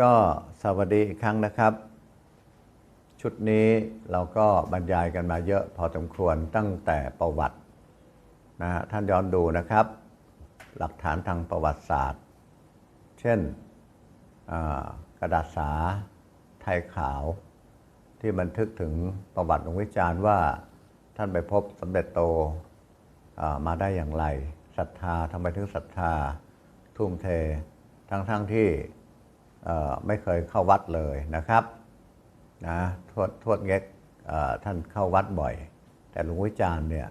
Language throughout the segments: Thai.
ก็สวัสดีอีกครั้งนะครับ ชุดนี้เราก็บรรยายกันมาเยอะพอสมควรตั้งแต่ประวัตินะฮะท่านย้อนดูนะครับ หลักฐานทางประวัติศาสตร์ เช่นกระดาษสาไทยขาว ที่บันทึกถึงประวัติหลวงวิจารณ์ว่าท่านไปพบสมเด็จโตมาได้อย่างไรศรัทธาทำไมถึงศรัทธาทุ่มเท ทั้งๆทที่ ไม่เคยเข้าวัดเลยนะครับนะทวดทวดเง็กท่านเข้าวัดบ่อย แต่หลวงวิจารณ์เนี่ย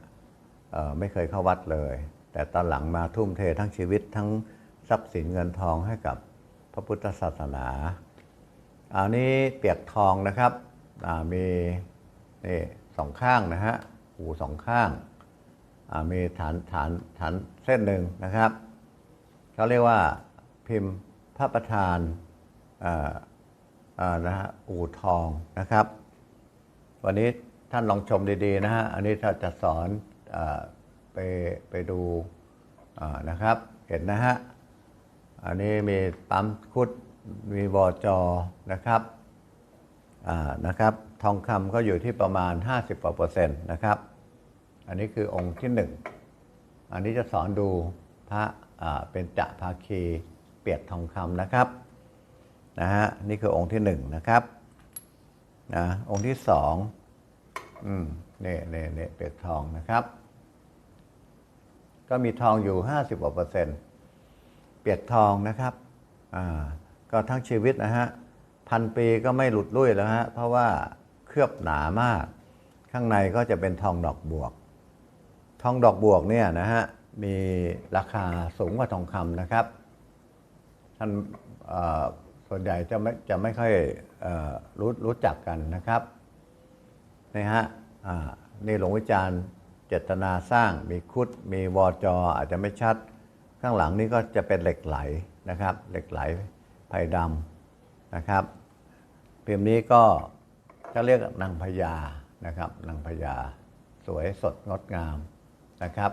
ไม่เคยเข้าวัดเลย แต่ตอนหลังมาทุ่มเททั้งชีวิตทั้งทรัพย์สินเงินทองให้กับพระพุทธศาสนาอันนี้เปียกทองนะครับมีนี่สองข้างนะฮะหูสองข้างมีฐานฐานฐานเส้นหนึ่งนะครับเขาเรียกว่าพิมพ์พระประธาน นะฮะอู่ทองนะครับ วันนี้ท่านลองชมดีๆนะฮะอันนี้ถ้าจะสอนอไปไปดูนะครับ เห็นนะฮะอันนี้มีปั๊มคุดมีวอจอนะครับอ่านะครับ ทองคำก็อยู่ที่ประมาณ 50กว่าเปอร์เซ็นต์นะครับ อันนี้คือองค์ที่หนึ่งอันนี้จะสอนดูพระเป็นจะภาคีเปียกทองคำนะครับ นะฮะนี่คือองค์ที่หนึ่งนะครับนะองค์ที่สองอืมนี่นี่นี่เปียกทองนะครับ ก็มีทองอยู่50กว่าเปอร์เซ็นต์เปียกทองนะครับอ่าก็ทั้งชีวิตนะฮะพันปีก็ไม่หลุดลุ่ยแล้วฮะเพราะว่าเคลือบหนามาก ข้างในก็จะเป็นทองดอกบวก ทองดอกบวกเนี่ยนะฮะมีราคาสูงกว่าทองคำนะครับท่าน ส่วนใหญ่จะไม่จะไม่ค่อยอรู้รู้จักกันนะครับนี่ฮะนี่หลวงวิจารณ์เจตนาสร้างมีคุดมีวอจออาจจะไม่ชัด ข้างหลังนี่ก็จะเป็นเหล็กไหลนะครับ เหล็กไหลไผ่ดำนะครับพิมพ์นี้ก็จะเรียกนางพญานะครับนางพญาสวยสดงดงามนะครับ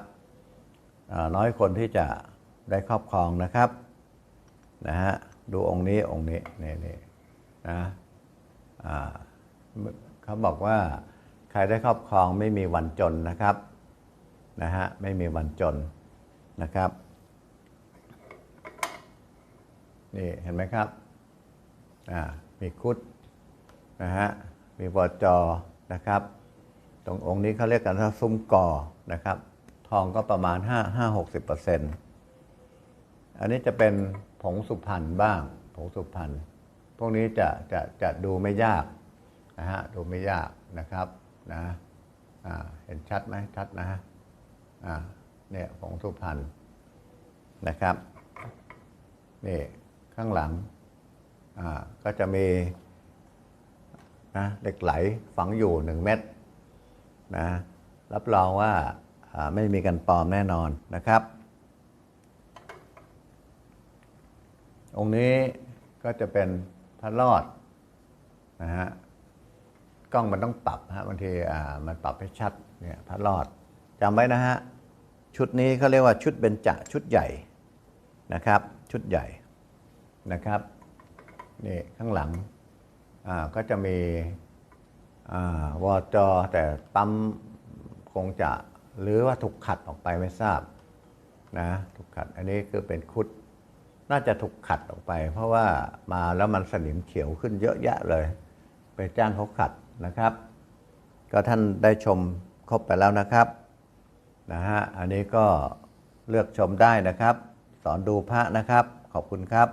น้อยคนที่จะได้ครอบครองนะครับนะฮะ ดูองค์นี้องค์นี้นี่นี่นะเขาบอกว่าใครได้ครอบครองไม่มีวันจนนะครับนะฮะไม่มีวันจนนะครับนี่เห็นไหมครับอ่ามีคุดนะฮะมีวอจอนะครับ ตรงองค์นี้เขาเรียกกันว่าซุ้มกอนะครับ ทองก็ประมาณ 5 5 60เปอร์เซ็นต์อันนี้จะเป็น งสุพรรณบ้างผงสุพรรณพวกนี้จะจะจะดูไม่ยากนะฮะดูไม่ยากนะครับนะเห็นชัดไหมชัดนะฮะเนี่ยผงสุพรรณนะครับนี่ข้างหลังก็จะมีนะเหล็กไหลฝังอยู่หนึ่งเม็ดนะรับรองว่าอ่าไม่มีกันปลอมแน่นอนนะครับ องค์นี้ก็จะเป็นพระรอดนะฮะกล้องมันต้องปรับฮะบางทีอ่ามันปรับให้ชัดเนี่ยพระรอดจำไว้นะฮะชุดนี้เขาเรียกว่าชุดเบญจชุดใหญ่นะครับ ชุดใหญ่นะครับนี่ข้างหลังอ่าก็จะมีอ่าวอจอแต่ปั๊มคงจะหรือว่าถูกขัดออกไปไม่ทราบนะถูกขัดอันนี้คือเป็นคุด น่าจะถูกขัดออกไป เพราะว่ามาแล้วมันสนิมเขียวขึ้นเยอะแยะเลย ไปจ้างเขาขัดนะครับ ก็ท่านได้ชมครบไปแล้วนะครับนะฮะอันนี้ก็เลือกชมได้นะครับ สอนดูพระนะครับ ขอบคุณครับ